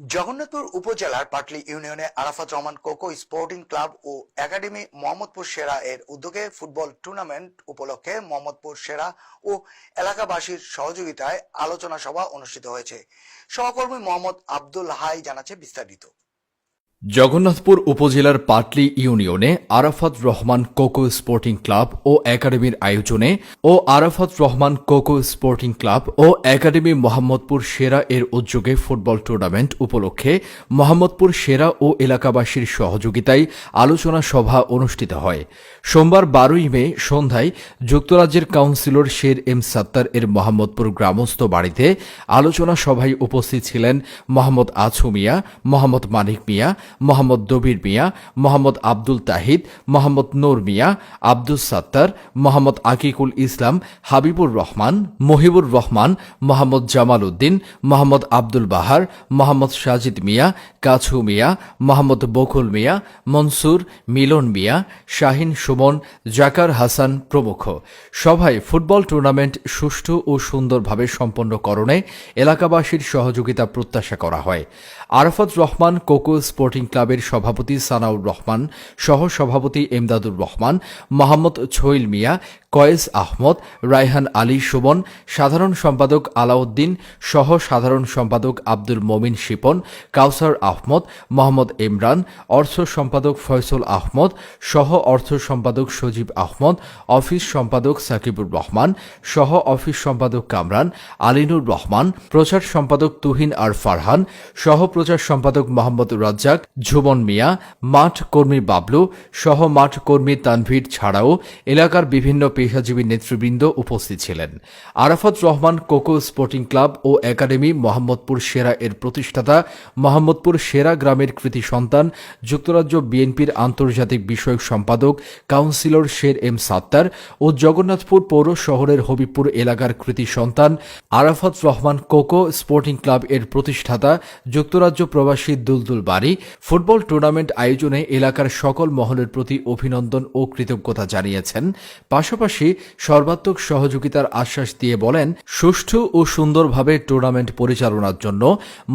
জগন্নাথপুর উপজেলার পাটলি ইউনিয়নে Arafat Rahman Koko sporting club ও একাডেমি মোহাম্মদপুর সেরা এর উদ্যোগে ফুটবল টুর্নামেন্ট উপলক্ষে মোহাম্মদপুর সেরা ও এলাকাবাসীর সহযোগিতায় আলোচনা সভা অনুষ্ঠিত হয়েছে। সহকর্মী মোহাম্মদ আব্দুল হাই জানাচ্ছে বিস্তারিত। জগন্নাথপুর উপজেলার পাটলি ইউনিয়নে আরাফাত রহমান কোকো স্পোর্টিং ক্লাব ও একাডেমির আয়োজনে ও আরাফাত রহমান কোকো স্পোর্টিং ক্লাব ও একাডেমি মোহাম্মদপুর সেরা এর উদ্যোগে ফুটবল টুর্নামেন্ট উপলক্ষে মোহাম্মদপুর সেরা ও এলাকাবাসীর সহযোগিতায় আলোচনা সভা অনুষ্ঠিত হয়। সোমবার বারোই মে সন্ধ্যায় যুক্তরাজ্যের কাউন্সিলর শের এম সাত্তার এর মোহাম্মদপুর গ্রামস্থ বাড়িতে আলোচনা সভায় উপস্থিত ছিলেন মোহাম্মদ আছু মিয়া মোহাম্মদ মানিক মিয়া মোহাম্মদ দবির মিয়া, মোহাম্মদ আব্দুল তাহিদ, মোহাম্মদ নূর মিয়া, আব্দুস সাত্তার, মোহাম্মদ আকিকুল ইসলাম, হাবিবুর রহমান, মহিবুর রহমান, মোহাম্মদ জামাল উদ্দিন, মোহাম্মদ আব্দুল বাহার, মোহাম্মদ সাজিদ মিয়া, কাছু মিয়া, মোহাম্মদ বকুল মিয়া, মনসুর মিলন মিয়া, শাহিন সুমন, জাকার হাসান প্রমুখ। সভায় ফুটবল টুর্নামেন্ট সুষ্ঠু ও সুন্দরভাবে সম্পন্নকরণে এলাকাবাসীর সহযোগিতা প্রত্যাশা করা হয়। আরাফাত রহমান কোকো স্পোর্টিং ক্লাবের সভাপতি সানাউর রহমান সহ সভাপতি এমদাদুর রহমান মোহাম্মদ ছইল মিয়া কয়েস আহমদ, রায়হান আলী সুমন, সাধারণ সম্পাদক আলাউদ্দিন সহ সাধারণ সম্পাদক আব্দুল মমিন শিপন, কাউসার আহমদ, মোহাম্মদ ইমরান, অর্থ সম্পাদক ফয়সল আহমদ সহ অর্থ সম্পাদক সজীব আহমদ, অফিস সম্পাদক সাকিবুর রহমান সহ অফিস সম্পাদক কামরান, আলিনুর রহমান, প্রচার সম্পাদক তুহিন আর ফারহান সহ প্রচার সম্পাদক মোহাম্মদ রাজ্জাক, ঝুমন মিয়া, মাঠ কর্মী বাবলু সহ মাঠ কর্মী তানভীর ছাড়াও এলাকার বিভিন্ন পেশাজীবী নেতৃবৃন্দ উপস্থিত ছিলেন। আরাফাত রহমান, কোকো স্পোর্টিং ক্লাব ও একাডেমি মোহাম্মদপুর সেরা এর প্রতিষ্ঠাতা, মোহাম্মদপুর সেরা গ্রামের কৃতি সন্তান, যুক্তরাজ্য বিএনপির আন্তর্জাতিক বিষয়ক সম্পাদক, কাউন্সিলর শের এম সাত্তার ও জগন্নাথপুর পৌর শহরের হবিপুর এলাকার কৃতি সন্তান, আরাফাত রহমান, কোকো স্পোর্টিং ক্লাব এর প্রতিষ্ঠাতা, যুক্তরাজ্য প্রবাসী দুলদুল বাড়ি ফুটবল টুর্নামেন্ট আয়োজনে এলাকার সকল মহলের প্রতি অভিনন্দন ও কৃতজ্ঞতা জানিয়েছেন। পাশাপাশি সর্বাত্মক সহযোগিতার আশ্বাস দিয়ে বলেন, সুষ্ঠু ও সুন্দরভাবে টুর্নামেন্ট পরিচালনার জন্য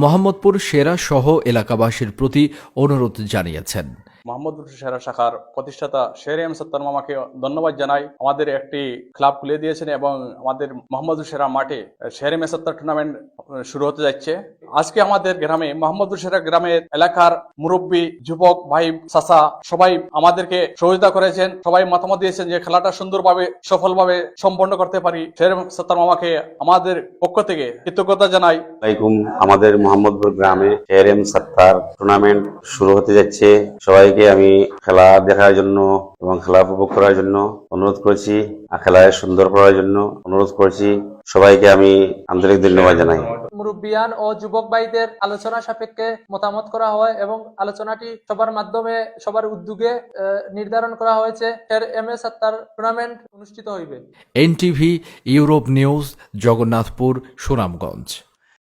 মোহাম্মদপুর সেরা সহ এলাকাবাসীর প্রতি অনুরোধ জানিয়েছেন। মোহাম্মদপুর সেরা শাখার প্রতিষ্ঠাতা শের এম সত্তর মামাকে ধন্যবাদ জানাই। আমাদের একটি ক্লাব খুলে দিয়েছেন এবং আমাদের মোহাম্মদপুর সেরা মাঠে শের এম সত্তর টুর্নামেন্ট শুরু হতে যাচ্ছে। আজকে আমাদের গ্রামে, মোহাম্মদপুর সেরা গ্রামের এলাকার মুরব্বী, যুবক, ভাই, চাচা, সবাই আমাদেরকে সহযোগিতা করেছেন। সবাই মতামত দিয়েছেন যে খেলাটা সুন্দরভাবে, সফলভাবে সম্পন্ন করতে পারি। সত্তর মামাকে আমাদের পক্ষ থেকে কৃতজ্ঞতা জানাই। আমাদের মোহাম্মদপুর গ্রামে এম সত্তার টুর্নামেন্ট শুরু হতে যাচ্ছে। সবাইকে আমি খেলা দেখার জন্য এবং খেলা উপভোগ করার জন্য অনুরোধ করেছি। আর খেলায় সুন্দর করার জন্য অনুরোধ করেছি। সবাইকে আমি আন্তরিক ধন্যবাদ জানাই। মুরব্বিয়ান ও যুবক ভাইদের আলোচনা সাপেক্ষে মতামত করা হয় এবং আলোচনাটি সবার মাধ্যমে সবার উদ্যোগে আহ, নির্ধারণ করা হয়েছে। এর এম এস আত্মার টুর্নামেন্ট অনুষ্ঠিত হইবে। NTV Europe news Jagannathpur Sunamganj.